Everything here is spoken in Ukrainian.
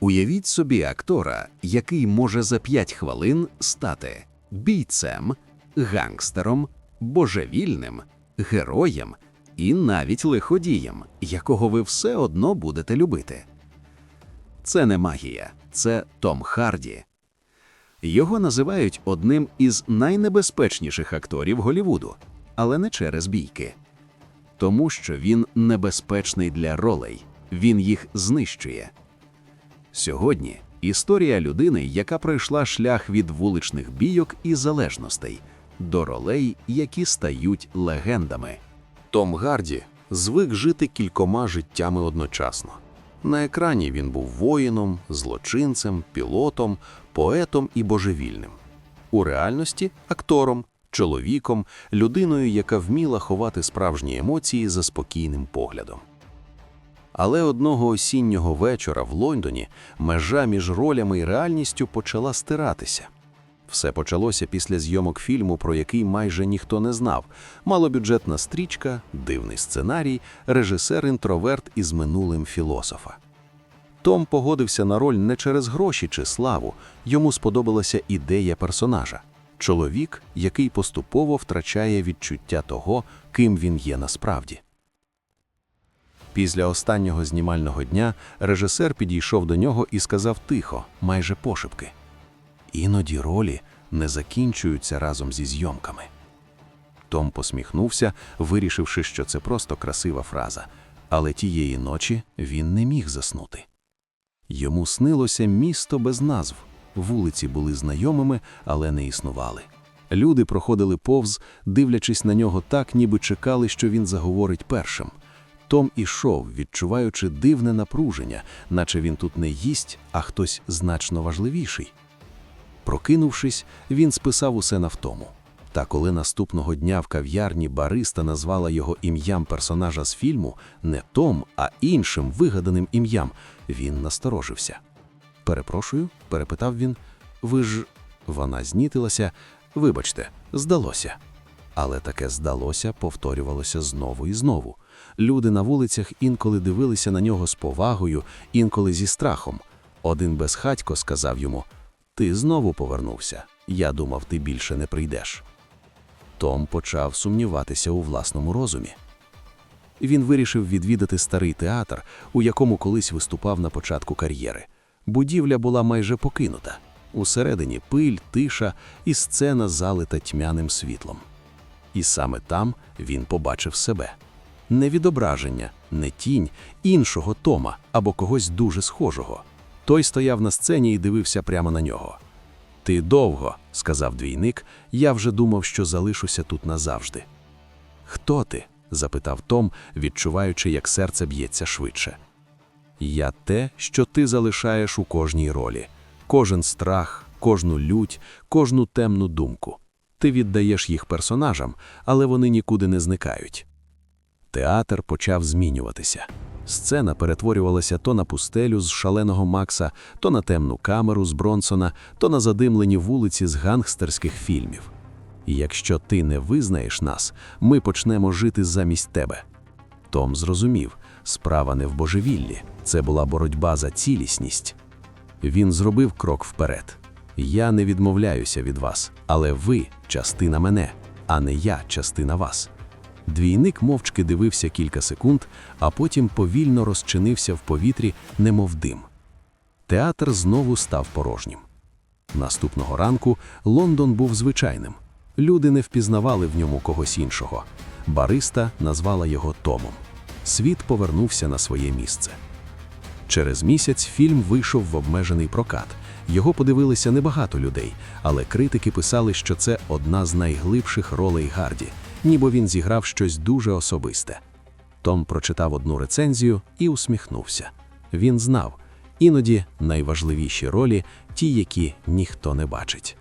Уявіть собі актора, який може за 5 хвилин стати бійцем, гангстером, божевільним, героєм і навіть лиходієм, якого ви все одно будете любити. Це не магія, це Том Харді. Його називають одним із найнебезпечніших акторів Голівуду, але не через бійки. Тому що він небезпечний для ролей, він їх знищує. Сьогодні історія людини, яка пройшла шлях від вуличних бійок і залежностей до ролей, які стають легендами. Том Гарді звик жити кількома життями одночасно. На екрані він був воїном, злочинцем, пілотом, поетом і божевільним. У реальності актором, чоловіком, людиною, яка вміла ховати справжні емоції за спокійним поглядом. Але одного осіннього вечора в Лондоні межа між ролями і реальністю почала стиратися. Все почалося після зйомок фільму, про який майже ніхто не знав. Малобюджетна стрічка, дивний сценарій, режисер-інтроверт із минулим філософа. Том погодився на роль не через гроші чи славу, йому сподобалася ідея персонажа чоловік, який поступово втрачає відчуття того, ким він є насправді. Після останнього знімального дня режисер підійшов до нього і сказав тихо, майже пошепки. Іноді ролі не закінчуються разом зі зйомками. Том посміхнувся, вирішивши, що це просто красива фраза, але тієї ночі він не міг заснути. Йому снилося місто без назв, вулиці були знайомими, але не існували. Люди проходили повз, дивлячись на нього так, ніби чекали, що він заговорить першим. Том ішов, відчуваючи дивне напруження, наче він тут не їсть, а хтось значно важливіший. Прокинувшись, він списав усе на втому. Та коли наступного дня в кав'ярні бариста назвала його ім'ям персонажа з фільму не Том, а іншим вигаданим ім'ям, він насторожився. Перепрошую, перепитав він. Ви ж. Вона знітилася. Вибачте, здалося. Але таке здалося повторювалося знову і знову. Люди на вулицях інколи дивилися на нього з повагою, інколи зі страхом. Один безхатько сказав йому: Ти знову повернувся. Я думав, ти більше не прийдеш. Том почав сумніватися у власному розумі. Він вирішив відвідати старий театр, у якому колись виступав на початку кар'єри. Будівля була майже покинута. Усередині пиль, тиша і сцена залита тьмяним світлом. І саме там він побачив себе не відображення, не тінь іншого Тома або когось дуже схожого. Той стояв на сцені і дивився прямо на нього. Ти довго, сказав двійник, я вже думав, що залишуся тут назавжди. Хто ти? запитав Том, відчуваючи, як серце б'ється швидше. Я те, що ти залишаєш у кожній ролі, кожен страх, кожну лють, кожну темну думку. Ти віддаєш їх персонажам, але вони нікуди не зникають. Театр почав змінюватися. Сцена перетворювалася то на пустелю з шаленого Макса, то на темну камеру з Бронсона, то на задимлені вулиці з гангстерських фільмів. І якщо ти не визнаєш нас, ми почнемо жити замість тебе. Том зрозумів, справа не в божевіллі, це була боротьба за цілісність. Він зробив крок вперед. Я не відмовляюся від вас, але ви частина мене, а не я частина вас. Двійник мовчки дивився кілька секунд, а потім повільно розчинився в повітрі, немов дим. Театр знову став порожнім. Наступного ранку Лондон був звичайним. Люди не впізнавали в ньому когось іншого. Бариста назвала його Томом. Світ повернувся на своє місце. Через місяць фільм вийшов в обмежений прокат. Його подивилися небагато людей, але критики писали, що це одна з найглибших ролей Гарді, ніби він зіграв щось дуже особисте. Том прочитав одну рецензію і усміхнувся. Він знав, іноді найважливіші ролі ті, які ніхто не бачить.